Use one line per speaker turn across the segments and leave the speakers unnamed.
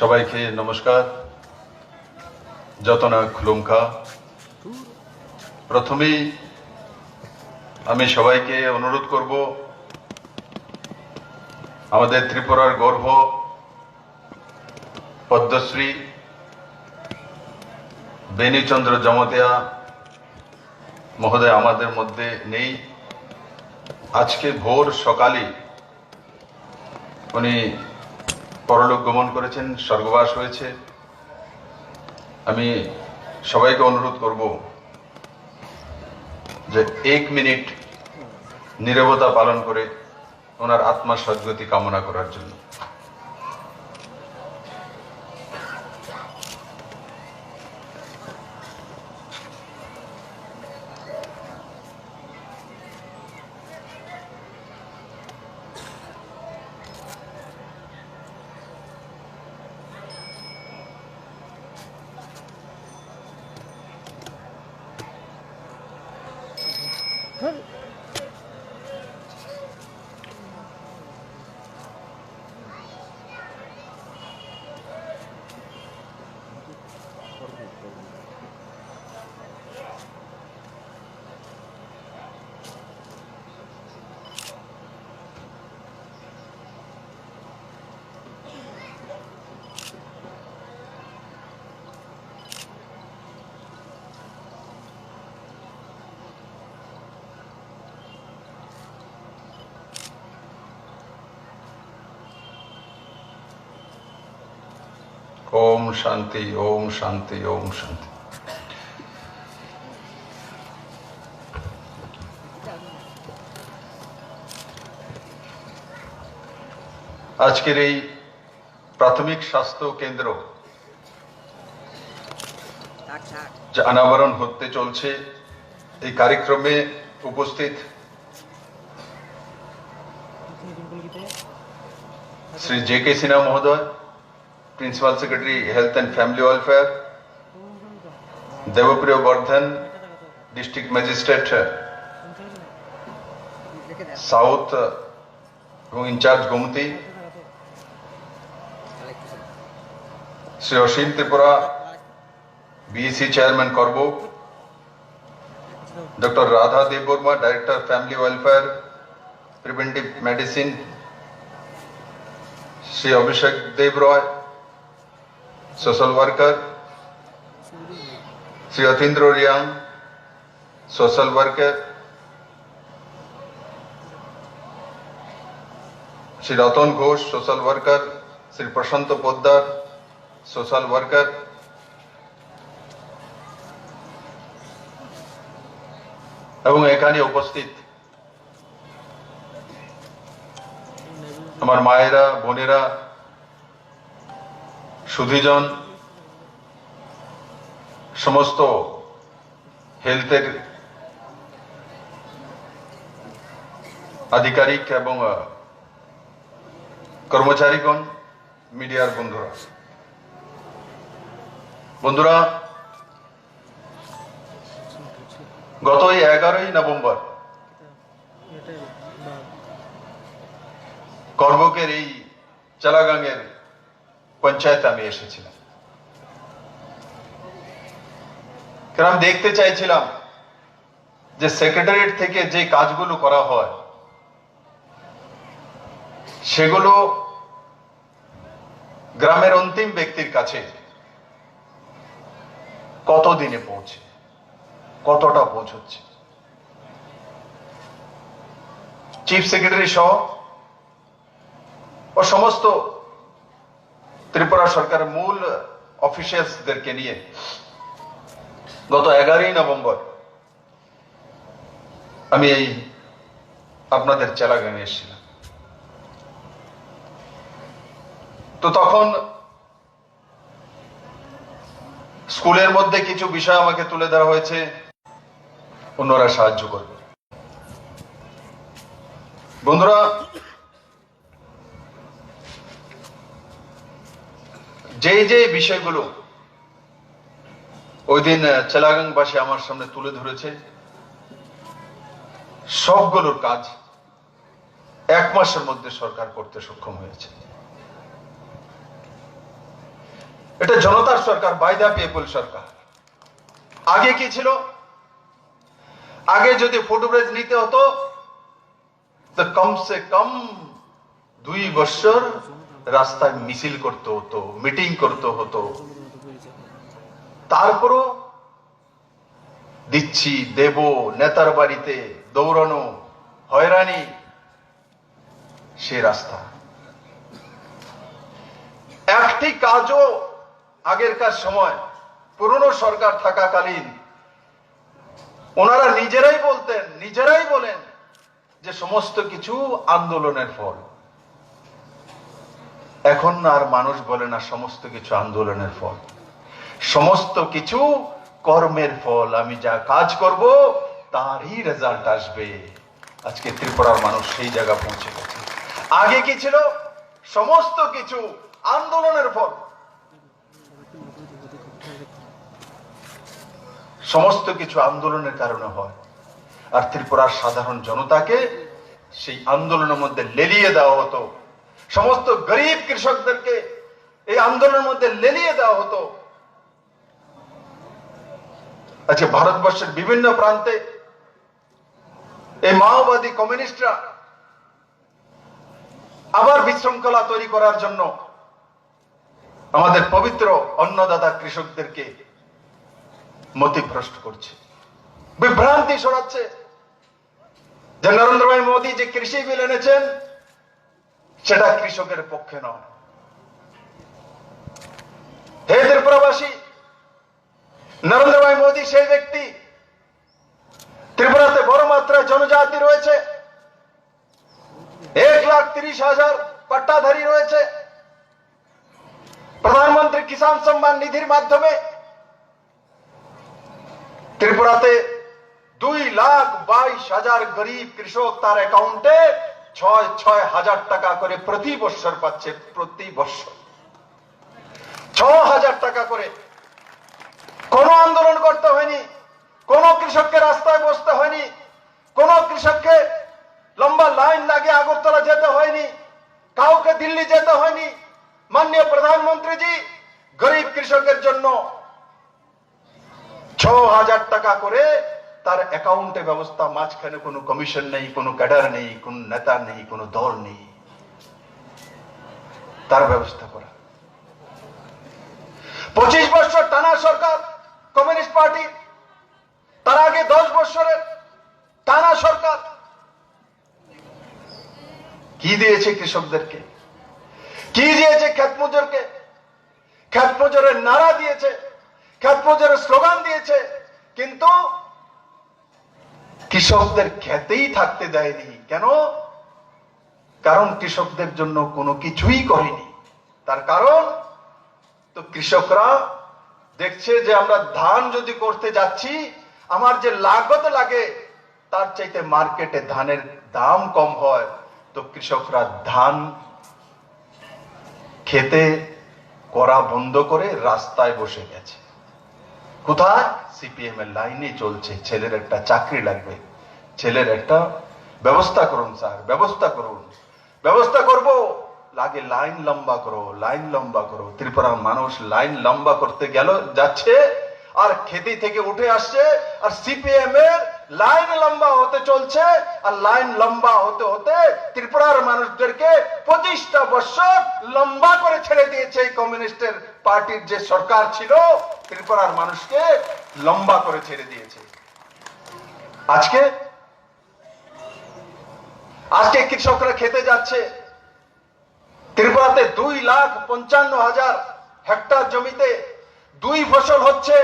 সবাইকে নমস্কার। যতনা খুলুমখা। প্রথমেই আমি সবাইকে অনুরোধ করব আমাদের ত্রিপুরার গর্ব পদ্মশ্রী বেনিচন্দ্র জমতিয়া মহোদয়, আমাদের মধ্যে নেই। আজকে ভোর সকালে উনি পরলোক গমন করেছেন, স্বর্গবাস হয়েছে। আমি সবাইকে অনুরোধ করব যে এক মিনিট নীরবতা পালন করে ওনার আত্মা সদ্গতি কামনা করার জন্য। ওম শান্তি ওম শান্তি ওম শান্তি। আজকের এই প্রাথমিক স্বাস্থ্য কেন্দ্র যে অনাবরণ হতে চলছে এই কার্যক্রমে উপস্থিত শ্রী জে কে সিনহা মহোদয় principal secretary health and family welfare Debapriya Bardhan district magistrate south এবং in charge Gomati Shri Asim Tripura BAC chairman করব doctor Radha Debbarma director family welfare preventive medicine Shri Abhishek Deb Roy social worker Shri Atindra Riyang social worker Shri Ratan Ghosh social worker Shri Prashant Poddar social worker এবং এখানে উপস্থিত আমার মায়েরা বোনেরা সুধীজন সমস্ত হেলথের আধিকারিক এবং কর্মচারীগণ, মিডিয়ার বন্ধুরা। বন্ধুরা, গত এগারোই নভেম্বর করবকের এই চালাগাঙের পঞ্চায়েত আমি এসেছিলাম। কারণ দেখতে চাইছিলাম যে সেক্রেটারিয়েট থেকে যে কাজগুলো করা হয়, সেগুলো গ্রামের অন্তিম ব্যক্তির কাছে কত দিনে পৌঁছে, কতটা পৌঁছচ্ছে? চিফ সেক্রেটারি সহ ও সমস্ত ত্রিপুরা সরকারের মূল অফিসিয়ালসদেরকে নিয়ে গত এগারোই নভেম্বর আমি এই আপনাদের চেলাগানে এসেছিলাম। তো তখন স্কুলের মধ্যে কিছু বিষয় আমাকে তুলে ধরা হয়েছে, অন্যরা সাহায্য করবে। বন্ধুরা যে যে বিষয়গুলো ওই দিন চেলাগাংবাসী আমার সামনে তুলে ধরেছে, সবগুলোর কাজ এক মাসের মধ্যে সরকার করতে সক্ষম হয়েছে। এটা জনতার সরকার বাই দা পিপল সরকার। আগে কি ছিল? আগে যদি ফুটব্রিজ নিতে হতো, তো কমসে কম দুই বছর রাস্তায় মিছিল করতে হতো, মিটিং করতে হতো। তারপরও দিচ্ছি, দেব, নেতার বাড়িতে দৌড়ানো, হয়রানি, সে রাস্তা। একটি কাজও আগেরকার সময়, পুরনো সরকার থাকাকালীন, ওনারা নিজেরাই বলতেন, নিজেরাই বলেন যে সমস্ত কিছু আন্দোলনের ফল। এখন আর মানুষ বলে না, সমস্ত কিছু আন্দোলনের ফল। সমস্ত কিছু কর্মের ফল। আমি যা কাজ করব, তারই রেজাল্ট আসবে। আজকে ত্রিপুরার মানুষ সেই জায়গা পৌঁছে গেছে। আগে কি ছিল? সমস্ত কিছু আন্দোলনের ফল। সমস্ত কিছু আন্দোলনের কারণে হয়। আর ত্রিপুরার সাধারণ জনতাকে সেই আন্দোলনের মধ্যে লেলিয়ে দেওয়া হতো। সমস্ত গরিব কৃষকদেরকে এই আন্দোলনের মধ্যে লেলিয়ে দেওয়া হতো। আজকে ভারতবর্ষের বিভিন্ন প্রান্তে এই মাওবাদী কমিউনিস্টরা আবার বিশৃঙ্খলা তৈরি করার জন্য আমাদের পবিত্র অন্নদাতা কৃষকদেরকে মতিভ্রষ্ট করছে। বিভ্রান্তি সরাচ্ছে যে নরেন্দ্র ভাই মোদী যে কৃষি বিল এনেছেন সেটা কৃষকের পক্ষে নয়। হে ত্রিপুরাবাসী নরেন্দ্র ভাই মোদী সেই ব্যক্তি। ত্রিপুরাতে বড় মাত্রায় জনজাতি রয়েছে। এক লাখ তিরিশ হাজার পাট্টাধারী রয়েছে। প্রধানমন্ত্রী কিষাণ সম্মান নিধির মাধ্যমে ত্রিপুরাতে দুই লাখ বাইশ হাজার গরিব কৃষক তার অ্যাকাউন্টে ছয় ছয় হাজার টাকা করে প্রতি বৎসর পাচ্ছে, প্রতি বৎসর। ছ হাজার টাকা করে। কোনো আন্দোলন করতে হয়নি, কোন কৃষককে রাস্তায় বসতে হয়নি, কোন কৃষককে লম্বা লাইন লাগে আগরতলা যেতে হয়নি, কাউকে দিল্লি যেতে হয়নি। মাননীয় প্রধানমন্ত্রীজি, গরিব কৃষকের জন্য ছ হাজার টাকা করে তার অ্যাকাউন্টে ব্যবস্থা, মাঝখানে কোনো কমিশন নেই, কোনো ক্যাডার নেই, কোনো নেতা নেই, কোনো দল নেই। তার ব্যবস্থা করা। পঁচিশ বছর টানা সরকার, কমিউনিস্ট পার্টি, তার আগে দশ বছরের টানা সরকার। কি দিয়েছে কৃষকদেরকে? কি দিয়েছে ক্ষেত মজুরকে ক্ষেত নারা দিয়েছে ক্ষেত স্লোগান দিয়েছে, কিন্তু কৃষকদের খেতেই থাকতে দেয়নি। কেন? কারণ কৃষকদের জন্য কোনো কিছুই করেনি। তার কারণ, তো কৃষকরা দেখছে যে আমরা ধান যদি করতে যাচ্ছি, আমার যে লাগত লাগে, তার চাইতে মার্কেটে ধানের দাম কম হয়। তো কৃষকরা ধান খেতে করা বন্ধ করে রাস্তায় বসে গেছে। কোথায়? সিপিএম এর লাইনে চলছে। ছেলের একটা চাকরি লাগবে। ছেলের একটা ব্যবস্থা করুন, স্যার, ব্যবস্থা করুন। ব্যবস্থা করব। লাগে লাইন লম্বা করো, লাইন লম্বা করো। ত্রিপুরার মানুষ লাইন লম্বা করতে গেল, যাচ্ছে, আর খেতে থেকে উঠে আসছে, আর সিপিএম এর লাইন লম্বা হতে চলছে, আর লাইন লম্বা হতে হতে ত্রিপুরার মানুষদেরকে পঁচিশটা বছর লম্বা করে ছেড়ে দিয়েছে এই কমিউনিস্টের পার্টির যে সরকার ছিল, ত্রিপুরার মানুষকে লম্বা করে ছেড়ে দিয়েছে। আজকে আজকে কৃষকরা খেতে যাচ্ছে। ত্রিপুরাতে দুই লাখ পঞ্চান্ন হাজার হেক্টর জমিতে দুই ফসল হচ্ছে।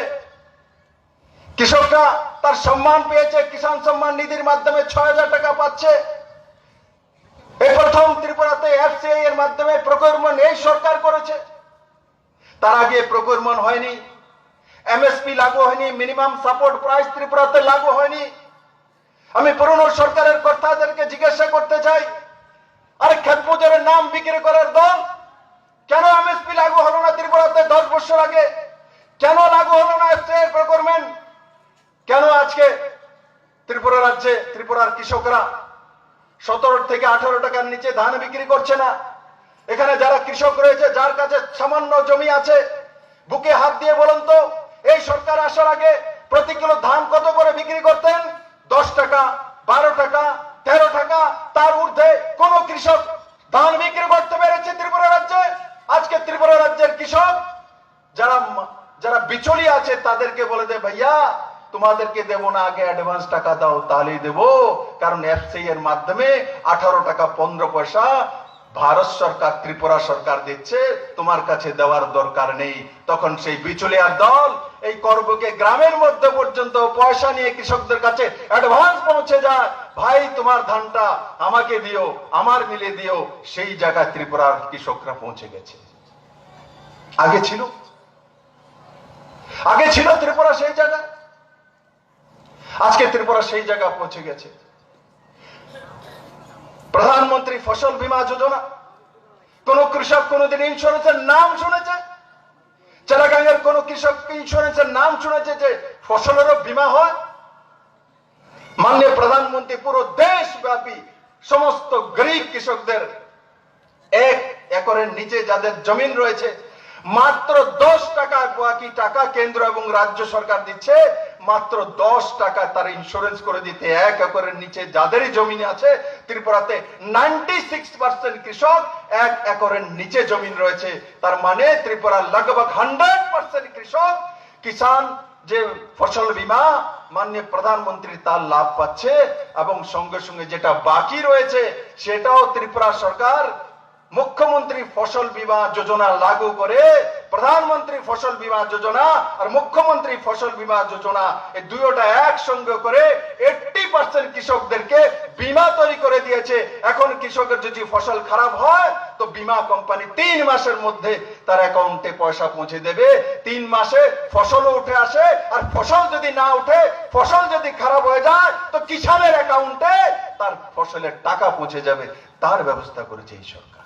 কৃষকরা তার সম্মান পেয়েছে, কিষাণ সম্মান নিধির মাধ্যমে ছয় হাজার টাকা পাচ্ছে। এই প্রথম ত্রিপুরাতে এফসিআই এর মাধ্যমে প্রকুরমেন্ট এই সরকার করেছে। তার আগে প্রকুরমেন্ট হয়নি। এমএসপি লাগু হয়নি মিনিমাম সাপোর্ট প্রাইস ত্রিপুরাতে লাগু হয়নি। আমি পুরনো সরকারের কর্তাদেরকে জিজ্ঞাসা করতে চাই, আরে ক্ষেত মজুরের নাম বিক্রি করার দল, কেন এমএসপি লাগু হলো না ত্রিপুরাতে দশ বছর আগে? কেন লাগু হলো না প্রকুরমেন্ট কেন আজকে ত্রিপুরা রাজ্যে, ত্রিপুরার কৃষকরা সতেরো থেকে আঠারো টাকার নিচে ধান বিক্রি করছে না? এখানে যারা কৃষক রয়েছে, যার কাছে সামান্য জমি আছে, বুকে হাত দিয়ে বলুন তো, এই সরকার আসার আগে প্রতি কিলো ধান কত করে বিক্রি করতেন? দশ টাকা, বারো টাকা, তেরো টাকা, তার ঊর্ধ্বে কোন কৃষক ধান বিক্রি করতে পেরেছে ত্রিপুরা রাজ্যে? আজকে ত্রিপুরা রাজ্যের কৃষক যারা যারা বিচলি আছে, তাদেরকে বলে দে, ভাইয়া, তোমাদেরকে দেব না, আগে অ্যাডভান্স টাকা দাও, তাহলেই দেব। কারণ এফসিআই এর মাধ্যমে আঠারো টাকা পনেরো পয়সা ভারত সরকার, ত্রিপুরা সরকার দিচ্ছে, তোমার কাছে দেওয়ার দরকার নেই। তখন সেই বিচলিয়ার দল এই করবকে গ্রামের মধ্যে পর্যন্ত পয়সা নিয়ে কৃষকদের কাছে অ্যাডভান্স পৌঁছে যায়। ভাই, তোমার ধানটা আমাকে দিও, আমার মিলে দিও। সেই জায়গায় ত্রিপুরার কৃষকরা পৌঁছে গেছে। আগে ছিল। আগে ছিল ত্রিপুরা সেই জায়গায়। আজকে ত্রিপুরা সেই জায়গা পৌঁছে গেছে। প্রধানমন্ত্রী ফসল বীমা যোজনা। কোন কৃষক কোনদিন ইন্স্যুরেন্সের নাম শুনেছে? চারাগাঙ্গের কোন কৃষক ইন্স্যুরেন্সের নাম শুনেছে যে ফসলেরও বীমা হয়? মাননীয় প্রধানমন্ত্রী পুরো দেশব্যাপী সমস্ত গরিব কৃষকদের এক একরের নিচে যাদের জমিন রয়েছে, মাত্র দশ টাকা বাকি টাকা কেন্দ্র এবং রাজ্য সরকার দিচ্ছে মাত্র দশ টাকা তার ইন্স্যুরেন্স করে দিতে। এক একরের নিচে যাদেরই জমিন আছে, ত্রিপুরাতে নাইনটি সিক্স পার্সেন্ট কৃষক, এক একরের নিচে জমিন রয়েছে। তার মানে ত্রিপুরার লগভগ হান্ড্রেড পার্সেন্ট কৃষক কিষান যে ফসল বীমা, মাননীয় প্রধানমন্ত্রী তার লাভ পাচ্ছে এবং সঙ্গে সঙ্গে যেটা বাকি রয়েছে, সেটাও ত্রিপুরা সরকার মুখ্যমন্ত্রী ফসল বীমা যোজনা লাগু করে প্রধানমন্ত্রী ফসল বীমা যোজনা আর মুখ্যমন্ত্রী ফসল বীমা যোজনা, এই দুইটা একসঙ্গে করে এইটটি পার্সেন্ট কৃষকদেরকে বীমা তৈরি করে দিয়েছে। এখন কৃষকের যদি ফসল খারাপ হয়, তো বীমা কোম্পানি তিন মাসের মধ্যে তার অ্যাকাউন্টে পয়সা পৌঁছে দেবে। তিন মাসে ফসলও উঠে আসে, আর ফসল যদি না উঠে, ফসল যদি খারাপ হয়ে যায়, তো কিষানের অ্যাকাউন্টে তার ফসলের টাকা পৌঁছে যাবে। তার ব্যবস্থা করেছে এই সরকার।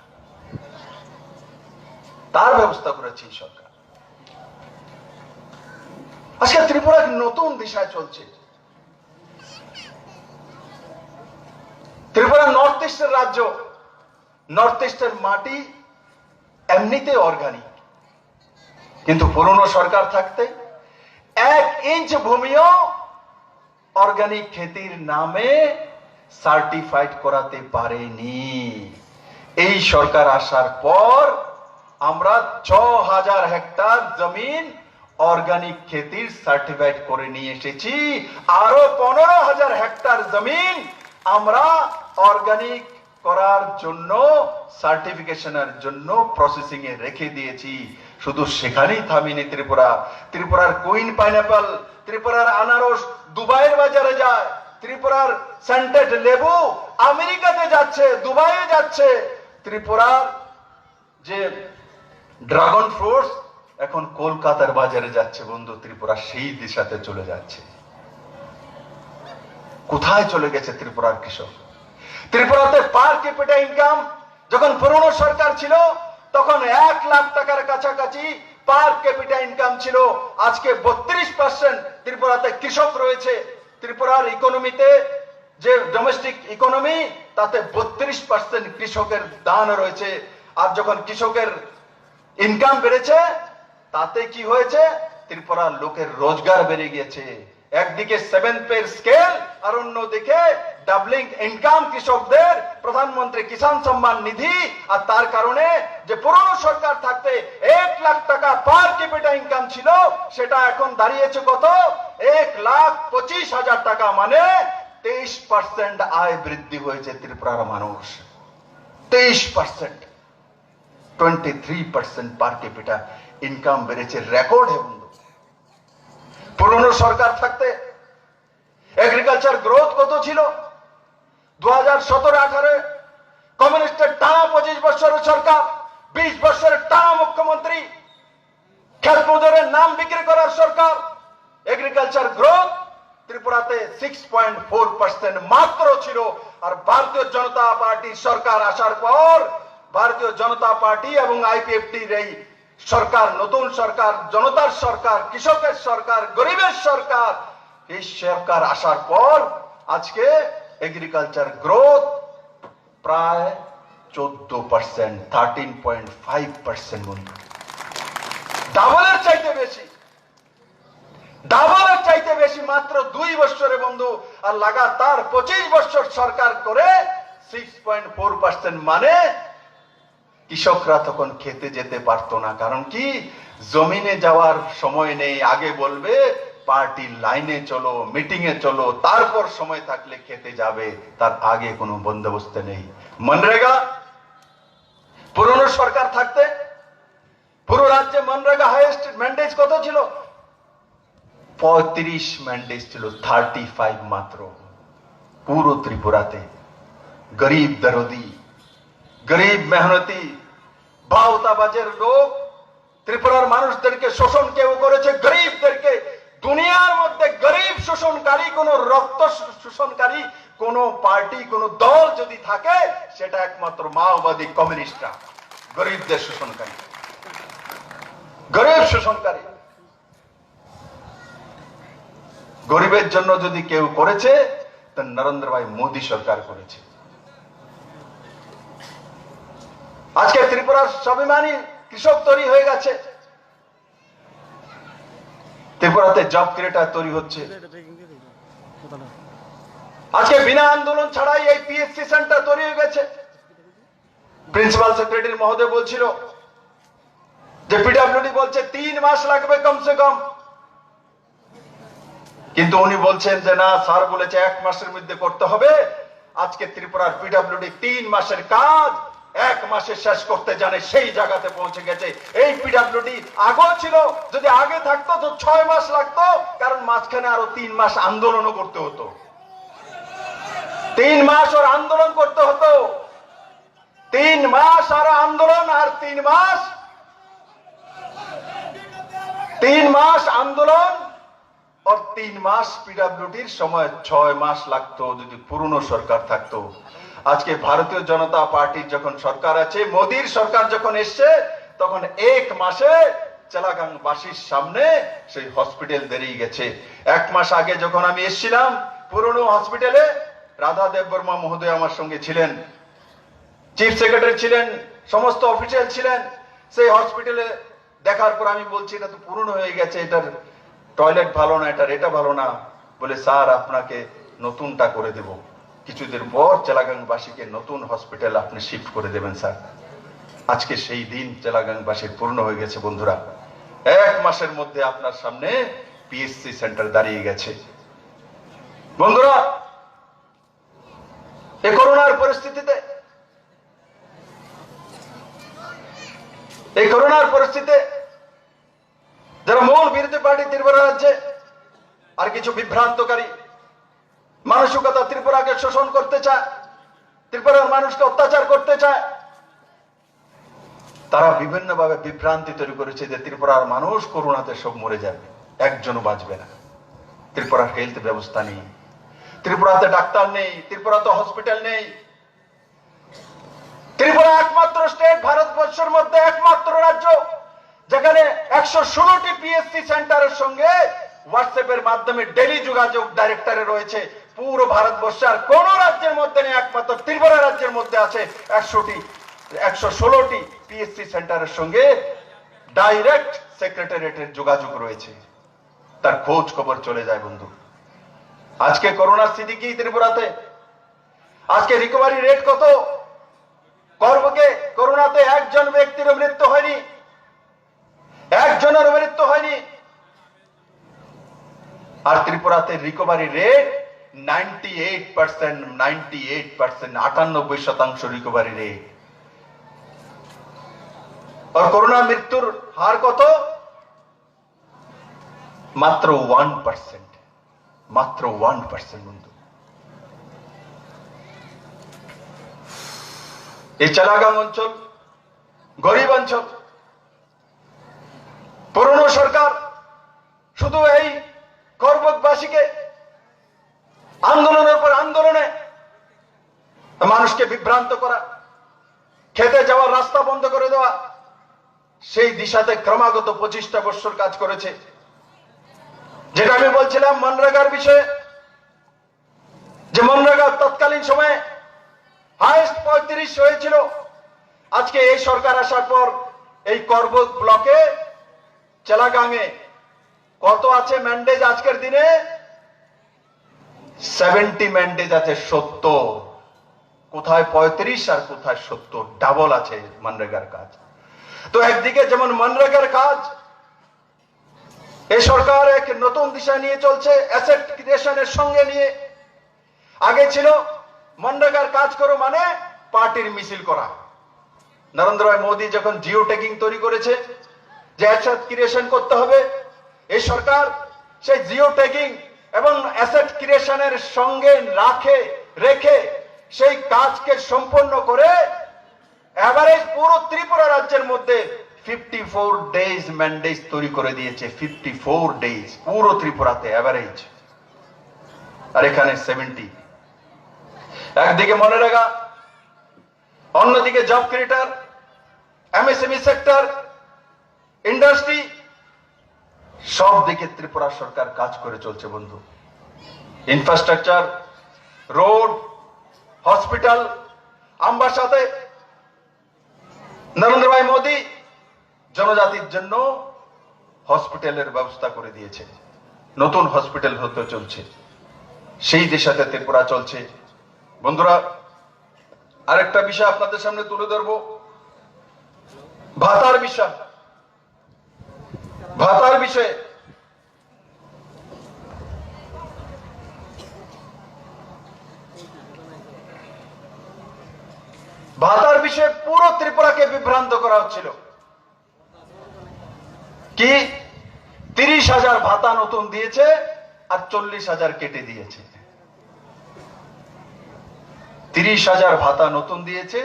তার ব্যবস্থা করেছে এই সরকার। আজকে ত্রিপুরা নতুন দিশায় চলছে? ত্রিপুরা নর্থ ইস্টের রাজ্য, নর্থ ইস্টের মাটি এমনিতে অর্গানিক কিন্তু পুরনো সরকার থাকতে এক ইঞ্চ ভূমিও অর্গানিক খেতির নামে সার্টিফাইড করাতে পারেনি। এই সরকার আসার পর আমরা ছ হাজার হেক্টর জমিন অর্গানিক খেতির সার্টিফাইড করে নিয়ে এসেছি। আরও পনেরো হাজার হেক্টর জমিন আমরা অর্গানিক করার জন্য সার্টিফিকেশনের জন্য প্রসেসিং এ রেখে দিয়েছি। শুধু সেখানেই থামিনি ত্রিপুরা। ত্রিপুরার কুইন পাইনাপল ত্রিপুরার আনারস দুবাইয়ের বাজারে যায়। ত্রিপুরার সেন্টেড লেবু আমেরিকাতে যাচ্ছে, দুবাইয়ে যাচ্ছে। ত্রিপুরার যে ড্রাগন ফ্রুটস, এখন কলকাতার বাজারে যাচ্ছে বন্ধু, ত্রিপুরা সেই দিশাতে চলে যাচ্ছে। কোথায় চলে গেছে ত্রিপুরার কৃষক? ত্রিপুরাতে পার ক্যাপিটা ইনকাম, যখন পুরনো সরকার ছিল, তখন এক লাখ টাকার কাছাকাছি পার ক্যাপিটা ইনকাম ছিল। আজকে বত্রিশ পার্সেন্ট ত্রিপুরাতে কৃষক রয়েছে। ত্রিপুরার ইকোনমিতে যে ডোমেস্টিক ইকোনমি তাতে বত্রিশ পার্সেন্ট কৃষকের দান রয়েছে। আর যখন কৃষকের ইনকাম বেড়েছে, তাতে কি হয়েছে? ত্রিপুরার লোকের রোজগার বেড়ে গিয়েছে। একদিকে সেভেন পে স্কেল, আর অন্যদিকে ডাবলিং ইনকাম কৃষকদের, প্রধানমন্ত্রী কিষাণ সম্মান নিধি, আর তার কারণে যে পুরনো সরকার থাকতে এক লাখ টাকা পার ক্যাপিটা ইনকাম ছিল, সেটা এখন দাঁড়িয়েছে কত? এক লাখ পঁচিশ হাজার টাকা মানে তেইশ পার্সেন্ট আয় বৃদ্ধি হয়েছে ত্রিপুরার মানুষ। তেইশ percent. Twenty three percent per capita income বেড়েছে রেকর্ড হে বন্ধু। পুরনো সরকার থাকতে এগ্রিকালচার গ্রোথ কত ছিল? দু হাজার সতেরো আঠারো কমিউনিস্টের টানা পঁচিশ বছরের সরকার, বিশ বছরের টানা মুখ্যমন্ত্রী খেত নাম বিক্রি করার সরকার এগ্রিকালচার গ্রোথ ত্রিপুরাতে সিক্স পয়েন্ট ফোর পার্সেন্ট মাত্র ছিল, আর ভারতীয় জনতা পার্টির সরকার আসার পর ভারতীয় জনতা পার্টি এবং আইপিএফটির এই সরকার, নতুন সরকার, জনতার সরকার, কৃষকের সরকার, গরিবের সরকার, এই সরকার আসার পর আজকে এগ্রিকালচার গ্রোথ প্রায় চোদ্দ percent thirteen point five percent বন্ধু ডাবলের চাইতে বেশি। ডাবলের চাইতে বেশি মাত্র দুই বছরে বন্ধু, আর লাগাতার পঁচিশ বছর সরকার করে সিক্স পয়েন্ট ফোর পার্সেন্ট মানে কৃষকরা তখন খেতে যেতে পারতো না। কারণ কি? জমিনে যাওয়ার সময় নেই, আগে বলবে পার্টির লাইনে চলো মিটিং এ চলো, তারপর সময় থাকলে খেতে যাবে। তার আগে কোনো বন্দোবস্ত নেই। মনরেগা, পুরনো সরকার থাকতে, পুরো রাজ্যে মনরেগা হাইয়েস্ট ম্যান্ডেজ কত ছিল? পঁয়ত্রিশ ম্যান্ডেজ ছিল থার্টি ফাইভ মাত্র। পুরো ত্রিপুরাতে। গরিব দরদি, গরিব মেহনতি ভাওতাবাজের লোক ত্রিপুরার মানুষদেরকে শোষণ কেউ করেছে, গরিবদেরকে। দুনিয়ার মধ্যে গরিব শোষণকারী, কোন রক্ত শোষণকারী, কোন পার্টি, কোন দল যদি থাকে, সেটা একমাত্র মাওবাদী কমিউনিস্টরা। গরিবদের শোষণকারী। গরিব শোষণকারী। গরিবের জন্য যদি কেউ করেছে, তা নরেন্দ্র ভাই মোদী সরকার করেছে। আজকে ত্রিপুরার স্বাভিমানী কৃষক তৈরি হয়ে গেছে। ত্রিপুরাতে জব ক্রিয়েটার তৈরি হচ্ছে। আজকে বিনা আন্দোলন ছাড়াই এই পিএসসি সেন্টার তৈরি হয়ে গেছে। প্রিন্সিপাল সেক্রেটারি মহোদয় বলছিল যে পিডাব্লিউডি বলছে, তিন মাস লাগবে কমসে কম। কিন্তু উনি বলছেন যে, না, স্যার বলেছে এক মাসের মধ্যে করতে হবে। আজকে ত্রিপুরার পিডাব্লিউডি তিন মাসের কাজ এক মাসে শেষ করতে জানে সেই জায়গাতে পৌঁছে গেছে। এই পিডাব্লিউডি আগেও ছিল, যদি আগে থাকতো তো ছয় মাস লাগতো, কারণ মাঝখানে আরও তিন মাস আন্দোলনও করতে হতো। তিন মাস ওর আন্দোলন করতে হতো। তিন মাস আর আন্দোলন আর তিন মাস। তিন মাস আন্দোলন আর তিন মাস পিডাব্লিউডির সময় ছয় মাস লাগতো, যদি পুরনো সরকার থাকতো। আজকে ভারতীয় জনতা পার্টির যখন সরকার আছে, মোদীর সরকার যখন এসছে, তখন এক মাসে চেলাগাং বাসীর সামনে সেই হসপিটাল বেরিয়ে গেছে। এক মাস আগে যখন আমি এসেছিলাম, পুরনো হসপিটালে রাধা দেব বর্মা মহোদয় আমার সঙ্গে ছিলেন, চিফ সেক্রেটারি ছিলেন, সমস্ত অফিসিয়াল ছিলেন। সেই হসপিটালে দেখার পর আমি বলছি, এটা তো পুরনো হয়ে গেছে, এটার টয়লেট ভালো না, এটার এটা ভালো না। বলে, স্যার, আপনাকে নতুনটা করে দেব। কিছুদিন পর চেলাগাংবাসীকে নতুন হসপিটাল আপনি শিফট করে দেবেন, স্যার। আজকে সেই দিন চেলাগাংবাসীর পূর্ণ হয়ে গেছে, বন্ধুরা। এক মাসের মধ্যে আপনার সামনে পিএসসি সেন্টার দাঁড়িয়ে গেছে। বন্ধুরা, এ করোনার পরিস্থিতিতে এই করোনার পরিস্থিতিতে যারা মূল বিরোধী পার্টি ত্রিপুরা রাজ্যে আর কিছু বিভ্রান্তকারী মানসিকতা ত্রিপুরাকে শোষণ করতে চায়, ত্রিপুরার মানুষকে অত্যাচার করতে চায়। তারা বিভিন্ন ভাবে বিভ্রান্তি তৈরি করেছে যে ত্রিপুরার মানুষ করোনাতে সব মরে যাবে, একজনও বাঁচবে না। ত্রিপুরার হেলথ ব্যবস্থা নেই, ত্রিপুরাতে ডাক্তার নেই, ত্রিপুরাতে হসপিটাল নেই। ত্রিপুরা একমাত্র স্টেট ভারতবর্ষের মধ্যে একমাত্র রাজ্য, যেখানে একশো ষোলোটি পিএসসি সেন্টারের সঙ্গে হোয়াটসঅ্যাপের মাধ্যমে ডেলি যোগাযোগ ডাইরেক্টরে রয়েছে। পুরো ভারতবর্ষে আর কোন রাজ্যের মধ্যে নেই, একমাত্র ত্রিপুরা রাজ্যের মধ্যে আছে একশোটি, একশো ষোলোটি পিএসসি সেন্টারের সঙ্গে ডাইরেক্ট সেক্রেটারিয়েটের যোগাযোগ রয়েছে। তার খোঁজ খবর চলে যায়, বন্ধু। আজকে করোনার স্থিতি কি ত্রিপুরাতে? আজকে রিকভারি রেট কত? করবকে করোনাতে একজন ব্যক্তির মৃত্যু হয়নি। একজনের মৃত্যু হয়নি। আর ত্রিপুরাতে রিকভারি রেট নাইনটি এইট আটানব্বই শতাংশ রিকভারি রেট আর করোনা মৃত্যুর হার কত? মাত্র ওয়ান পার্সেন্ট মাত্র ওয়ান পার্সেন্ট বন্ধু। এই চালাগাম অঞ্চল, গরিব অঞ্চল, পুরনো সরকার, শুধু এই করবকবাসীকে আন্দোলনের পর আন্দোলনে মানুষকে বিভ্রান্ত করা, খেতে যাওয়ার রাস্তা বন্ধ করে দেওয়া, সেই দিশাতে ক্রমাগত পঁচিশটা বছর কাজ করেছে। যেটা আমি বলছিলাম মনরেগার বিষয়ে, যে মনরেগা তৎকালীন সময়ে হাইস্ট পঁয়ত্রিশ হয়েছিল। আজকে এই সরকার আসার পর এই করব ব্লকে, চেলাগাঙে কত আছে ম্যান্ডেজ আজকের দিনে? সেভেন্টি ম্যান্ডেজ আছে সত্তর কোথায় পঁয়ত্রিশ আর কোথায় সত্তর? ডাবল আছে মনরেগার কাজ। তো একদিকে যেমন মনরেগার কাজ এই সরকার এক নতুন দিশা নিয়ে চলছে অ্যাসেট ক্রিয়েশনের সঙ্গে নিয়ে। আগে ছিল মনরেগার কাজ করো মানে পার্টির মিছিল করা। নরেন্দ্র মোদী যখন জিও ট্যাগিং তৈরি করেছে, যে অ্যাসেট ক্রিয়েশন করতে হবে এই সরকার সেই জিও ট্যাগিং এবং অ্যাসেট ক্রিয়েশনের সঙ্গে রাখে, রেখে সেই কাজকে সম্পন্ন করে এভারেজ পুরো ত্রিপুরা রাজ্যের মধ্যে ফিফটি ফোর ডেজ ম্যান্ডেজ তৈরি করে দিয়েছে ফিফটি ফোর ডেজ পুরো ত্রিপুরাতে এভারেজ আর এখানে সেভেন্টি একদিকে মনে রাখা, অন্যদিকে job creator MSME sector industry সব দিকে ত্রিপুরা সরকার কাজ করে চলছে, বন্ধু। ইনফ্রাস্ট্রাকচার রোড হসপিটাল আমার সাথে নরেন্দ্র ভাই মোদী জনজাতির জন্য হসপিটালের ব্যবস্থা করে দিয়েছে। নতুন হসপিটাল হতে চলছে। সেই দিশাতে ত্রিপুরা চলছে। বন্ধুরা, আরেকটা বিষয় আপনাদের সামনে তুলে ধরবো। ভাতার বিষয়। ভাতার বিষয়ে। ভাতার বিষয়ে পুরো ত্রিপুরাকে বিভ্রান্ত করা হচ্ছিল। কি? তিরিশ হাজার ভাতা নতুন দিয়েছে আর চল্লিশ হাজার কেটে দিয়েছে। তিরিশ হাজার ভাতা নতুন দিয়েছে,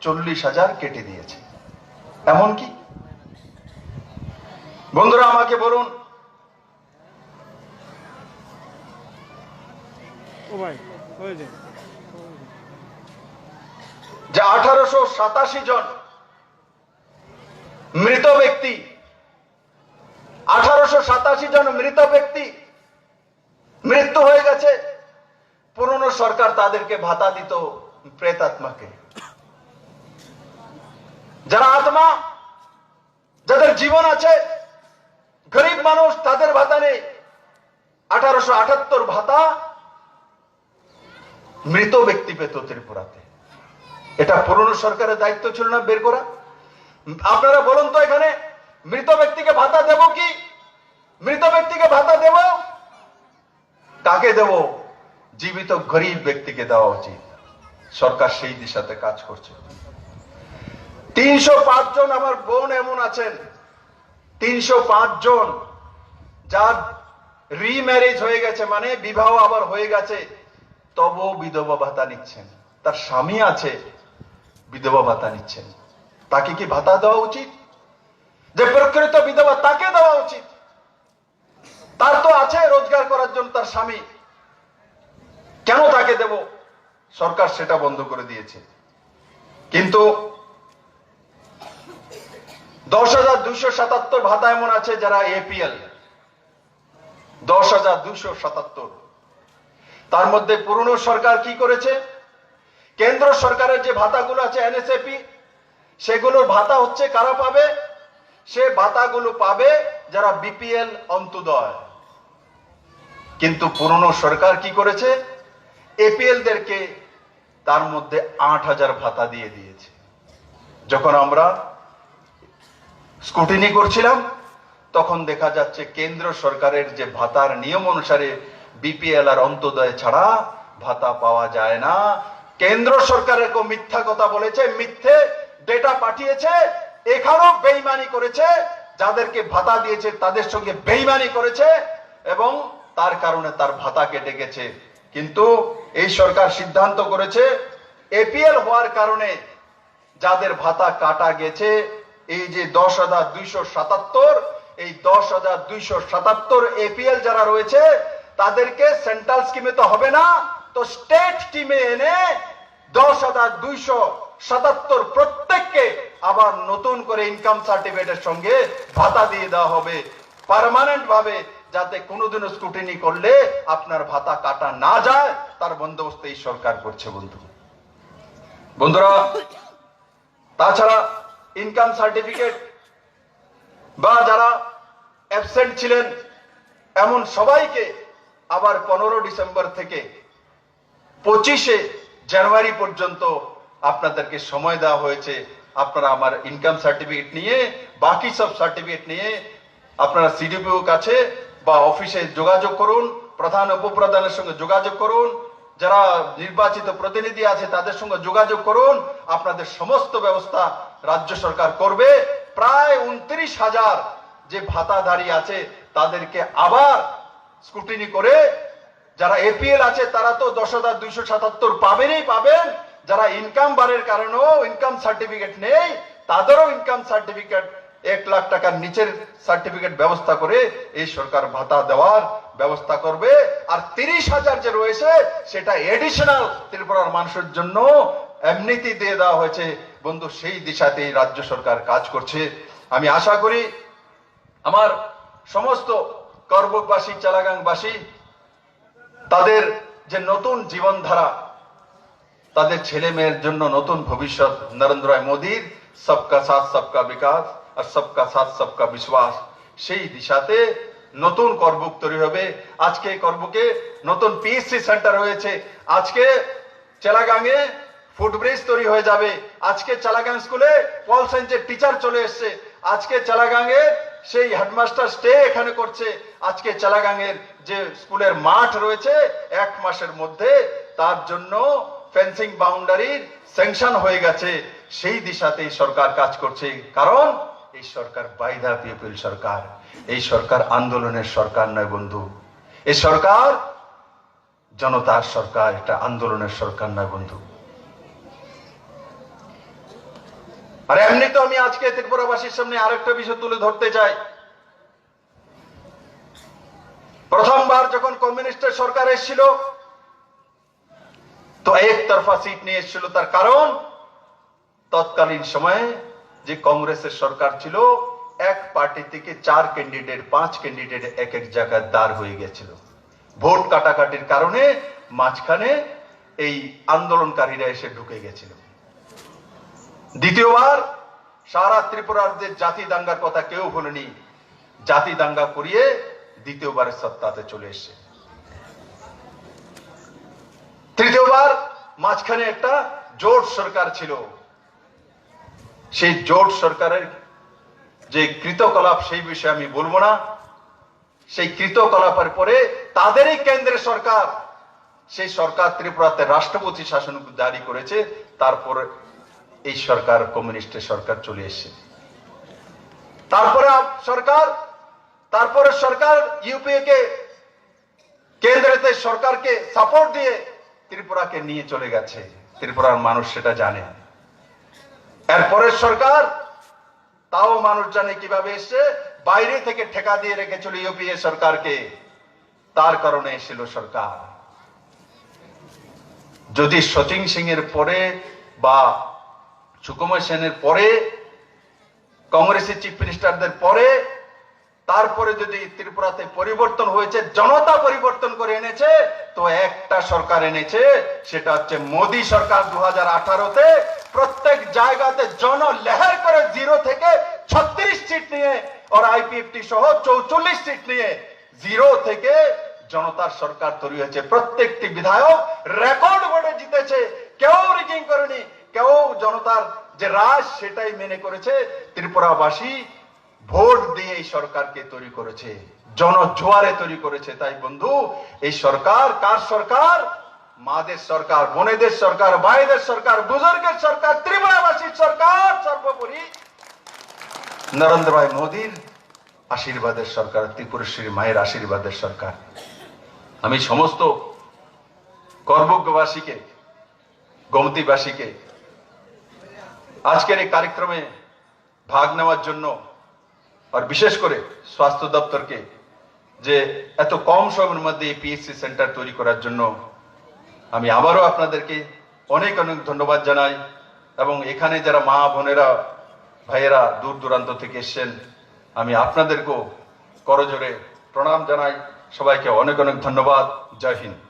চল্লিশ হাজার কেটে দিয়েছে। এমন কি বন্ধুরা আমাকে বলুন। যে আঠারোশো সাতাশি জন মৃত ব্যক্তি আঠারোশো সাতাশি জন মৃত ব্যক্তি মৃত্যু হয়ে গেছে। পুরনো সরকার তাদেরকে ভাতা দিত প্রেতাত্মাকে যারা আত্মা যাদের জীবন আছে গরিব মানুষ, তাদের ভাতা নেই। আঠারোশো আটাত্তর ভাতা মৃত ব্যক্তি পেত ত্রিপুরাতে। এটা পুরনো সরকারের দায়িত্ব ছিল না বের করা। আপনারা বলুন তো এখানে, মৃত ব্যক্তিকে ভাতা দেব কি? মৃত ব্যক্তিকে ভাতা দেব? কাকে দেব? জীবিত গরিব ব্যক্তিকে দেওয়া উচিত। সরকার সেই দিশাতে কাজ করছে। তিনশো জন আমার বোন এমন আছেন। তিনশো পাঁচ জন, যার রিম্যারেজ হয়ে গেছে মানে বিবাহ আবার হয়ে গেছে তবু বিধবা ভাতা নিচ্ছেন। তার স্বামী আছে, বিধবা ভাতা নিচ্ছেন। তাকে কি ভাতা দেওয়া উচিত? যে প্রকৃত বিধবা তাকে দেওয়া উচিত। তার তো আছে রোজগার করার জন্য তার স্বামী। কেন তাকে দেব? সরকার সেটা বন্ধ করে দিয়েছে। কিন্তু দশ হাজার দুইশো সাতাত্তর ভাতা এমন আছে যারা এপিএল দশ হাজার দুইশো সাতাত্তর। তার মধ্যে পুরনো সরকার কি করেছে? কেন্দ্র সরকারের যে ভাতাগুলো আছে এনএসএপি সেগুলোর ভাতা হচ্ছে কারা পাবে? সে ভাতাগুলো পাবে যারা বিপিএল অন্তোদয় কিন্তু পুরনো সরকার কি করেছে? এপিএল দেরকে তার মধ্যে আট হাজার ভাতা দিয়ে দিয়েছে। যখন আমরা স্কুটিনি করছিলাম, তখন দেখা যাচ্ছে কেন্দ্র সরকারের যে ভাতার নিয়ম অনুসারে বিপিএল আর অন্তোদয় ছাড়া ভাতা পাওয়া যায় না। কেন্দ্র সরকারের মিথ্যা কথা বলেছে, মিথ্যে ডেটা পাঠিয়েছে, এখানেও বেইমানি করেছে, যাদেরকে ভাতা দিয়েছে তাদের সঙ্গে বেইমানি করেছে এবং তার কারণে তার ভাতা কেটে গেছে। কিন্তু এই সরকার সিদ্ধান্ত করেছে এপিএল হওয়ার কারণে যাদের ভাতা কাটা গেছে এই যে দশ হাজার দুইশো সাতাত্তর, এই দশ হাজার দুইশো সাতাত্তর এপিএল যারা রয়েছে, তাদেরকে সেন্ট্রাল স্কিমে তো হবে না, তো স্টেট টিমে এনে দশ হাজার দুইশো সাতাত্তর প্রত্যেককে আবার নতুন করে ইনকাম সার্টিফিকেটের সঙ্গে ভাতা দিয়ে দেওয়া হবে। পার্মানেন্ট ভাবে যাতে কোনোদিনও স্কুটিনি করলে আপনার ভাতা কাটা না যায়, তার বন্দোবস্ত এই সরকার করছে বন্ধু। বন্ধুরা, তাছাড়া ইনকাম সার্টিফিকেট বা যারা অ্যাবসেন্ট ছিলেন, এমন সবাইকে আবার পনেরো ডিসেম্বর থেকে পঁচিশে জানুয়ারি পর্যন্ত আপনাদেরকে সময় দেওয়া হয়েছে। আপনারা আমার ইনকাম সার্টিফিকেট নিয়ে, বাকি সব সার্টিফিকেট নিয়ে আপনারা সিডিপিও কাছে বা অফিসে যোগাযোগ করুন, প্রধান উপপ্রধানের সঙ্গে যোগাযোগ করুন, যারা নির্বাচিত প্রতিনিধি আছে তাদের সঙ্গে যোগাযোগ করুন, আপনাদের সমস্ত ব্যবস্থা রাজ্য সরকার করবে, প্রায় উনত্রিশ হাজার যে ভাতাধারী আছে তাদেরকে আবার স্কুটিনি করে, যারা এপিএল আছে তারা তো দশ হাজার দুইশো সাতাত্তর পাবেনই পাবেন, যারা ইনকাম বারের কারণেও ইনকাম সার্টিফিকেট নেই, তাদেরও ইনকাম সার্টিফিকেট এক লাখ টাকার নিচের সার্টিফিকেট ব্যবস্থা করে এই সরকার ভাতা দেওয়ার ব্যবস্থা করবে। আর তিরিশ হাজার যে রয়েছে, সেটা এডিশনাল ত্রিপুরার মানুষের জন্য এমনিতেই দিয়ে দেওয়া হয়েছে। বন্ধু, সেই দিশাতেই রাজ্য সরকার কাজ করছে। আমি আশা করি আমার সমস্ত কর্মবাসী চালাগাংবাসী, তাদের যে নতুন জীবনধারা, তাদের ছেলে মেয়ের জন্য নতুন ভবিষ্যৎ নরেন্দ্র মোদীর, সবকা সাথ, সবকা বিকাশ, আর সবকা সাথ, সবকা বিশ্বাস, সেই দিশাতে নতুন করবুক তৈরি হবে। আজকে করবুকে নতুন পিএসসি সেন্টার হয়েছে আজকে চেলাগাঙে ফুটব্রিজ তৈরি হয়ে যাবে। আজকে চালাগাং স্কুলে পল সায়েন্সের টিচার চলে এসছে। আজকে চালাগাঙে সেই হেডমাস্টার স্টে এখানে করছে। আজকে চালাগাঙের যে স্কুলের মাঠ রয়েছে, এক মাসের মধ্যে তার জন্য ফেন্সিং বাউন্ডারির স্যাংশন হয়ে গেছে। সেই দিশাতেই সরকার কাজ করছে। কারণ এই সরকার বাইদা পিপল সরকার। এই সরকার আন্দোলনের সরকার নয় বন্ধু। এই সরকার জনতার সরকার, এটা আন্দোলনের সরকার নয় বন্ধু। আর এমনি তো আমি আজকে ত্রিপুরাবাসীর সামনে আরেকটা বিষয় তুলে ধরতে চাই। প্রথমবার যখন কমিউনিস্টের সরকার এসেছিল, তো একতরফা সিট নিয়ে এসেছিল তার কারণ, তৎকালীন সময়ে যে কংগ্রেসের সরকার ছিল, এক পার্টি থেকে চার ক্যান্ডিডেট, পাঁচ ক্যান্ডিডেট এক এক জায়গায় দাঁড় হয়ে গেছিল। ভোট কাটাকাটির কারণে মাঝখানে এই আন্দোলনকারীরা এসে ঢুকে গেছিল। দ্বিতীয়বার, সারা ত্রিপুরার জাতি দাঙ্গার কথা কেউ ভুলেনি, জাতি দাঙ্গা করিয়ে দ্বিতীয়বারের সত্তাতে চলে এসছে। তৃতীয়বার, মাঝখানে একটা জোট সরকার ছিল। সেই জোট সরকারের যে কৃতকলাপ, সেই বিষয়ে আমি বলব না। সেই কৃতকলাপের পরে তাদেরই কেন্দ্রের সরকার, সেই সরকার ত্রিপুরাতে রাষ্ট্রপতি শাসন জারি করেছে, তারপর এই সরকার, কমিউনিস্টের সরকার চলে এসেছে। তারপরে সরকার তারপরে সরকার ইউপিএ কে কেন্দ্রেতে সরকারকে সাপোর্ট দিয়ে ত্রিপুরাকে নিয়ে চলে গেছে। ত্রিপুরার মানুষ সেটা জানে। এরপরের সরকার, তাও মানুষ জানে কীভাবে এসছে, বাইরে থেকে ঠেকা দিয়ে রেখেছিল ইউপিএ সরকারকে। তার কারণে এসেছিল সরকার। যদি সচিন সিং এর পরে বা সুকুমার সেনের পরে, কংগ্রেসের চিফ মিনিস্টারদের পরে, তারপরে যদি ত্রিপুরাতে পরিবর্তন হয়েছে, জনতা পরিবর্তন করে এনেছে, তো একটা সরকার এনেছে, সেটা হচ্ছে মোদী সরকার দু হাজার আঠারোতে। প্রত্যেক জায়গাতে জন লেহার করে জিরো থেকে ছত্রিশ সিট নিয়ে, আর আইপিএফটি সহ চৌচল্লিশ সিট নিয়ে জিরো থেকে জনতার সরকার তৈরি হয়েছে। প্রত্যেকটি বিধায়ক রেকর্ড বোর্ডে জিতেছে। কেউ রিগিং করেনি। জনতার যে রাজ সেটাই মেনে করেছে, ত্রিপুরাবাসী ভোট দিয়ে এই সরকারকে তৈরি করেছে, জনজোয়ারে তৈরি করেছে। তাই বন্ধু, এই সরকার কার সরকার? মাদের সরকার, বোনেদের সরকার, ভাইদের সরকার, বুজুর্গের সরকার, ত্রিপুরাবাসীর সরকার, সর্বোপরি নরেন্দ্র ভাই মোদীর আশীর্বাদের সরকার ত্রিপুরেশ্বরী মায়ের আশীর্বাদের সরকার। আমি সমস্ত কর্মজ্ঞবাসীকে, গোমতীবাসীকে আজকের এই কার্যক্রমে ভাগ নেওয়ার জন্য আর বিশেষ করে স্বাস্থ্য দপ্তরকে যে এত কম সময়ের মধ্যে এই পিএসসি সেন্টার তৈরি করার জন্য আমি আবারও আপনাদেরকে অনেক অনেক ধন্যবাদ জানাই এবং এখানে যারা মা বোনেরা, ভাইয়েরা দূর দূরান্ত থেকে এসছেন, আমি আপনাদেরকেও করজোরে প্রণাম জানাই। সবাইকে অনেক অনেক ধন্যবাদ। জয় হিন্দ।